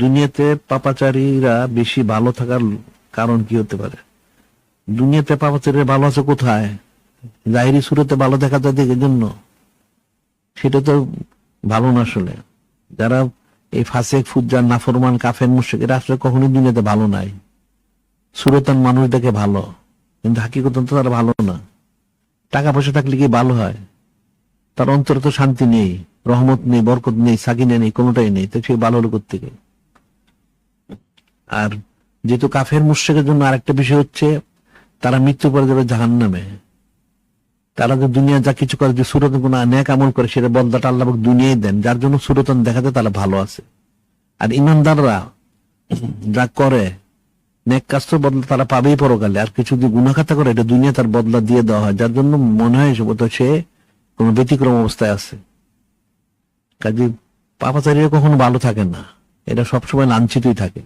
দুনিয়াতে পাপাচারীরা বেশি ভালো থাকার কারণ কি হতে পারে? দুনিয়াতে পাপাচারীরা ভালো আছে কোথায়? জাহিরি সুরতে ভালো দেখা যায় দেখে জন্য সেটা তো ভালো না আসলে। যারা এই ফাসেক, ফুজ্জার, নাফরমান, কাফের মুশেক এরা আসলে কখনোই দুনিয়াতে ভালো নাই। সুরতান মানুষ দেখে ভালো, কিন্তু হাকিকত তো তারা ভালো না। টাকা পয়সা থাকলে কি ভালো হয়? তার অন্তরে তো শান্তি নেই, রহমত নেই, বরকত নেই সাকিনা নেই, কোনোটাই নেই। তো সে ভালো হলো থেকে আর যেহেতু কাফের মুশেকের জন্য আরেকটা বিষয় হচ্ছে, তারা মৃত্যু পরে যাবে জাহান নামে তারা যে দুনিয়া যা কিছু করে, যে সুরতন কোন ন্যাক আমল করে, সেটা বদলাটা আল্লাহ দুনিয়ায় দেন। যার জন্য সুরতন দেখাতে তারা ভালো আছে। আর ইমানদাররা যা করে নেক কাজ তো বদলা তারা পাবেই পরকালে। আর কিছু যদি গুণাখাতা করে, এটা দুনিয়া তার বদলা দিয়ে দেওয়া হয়। যার জন্য মনে হয় সে কোন ব্যতিক্রম অবস্থায় আছে। কাজে পাপাচারীরা কখনো ভালো থাকে না। এটা সবসময় লাঞ্ছিতই থাকে।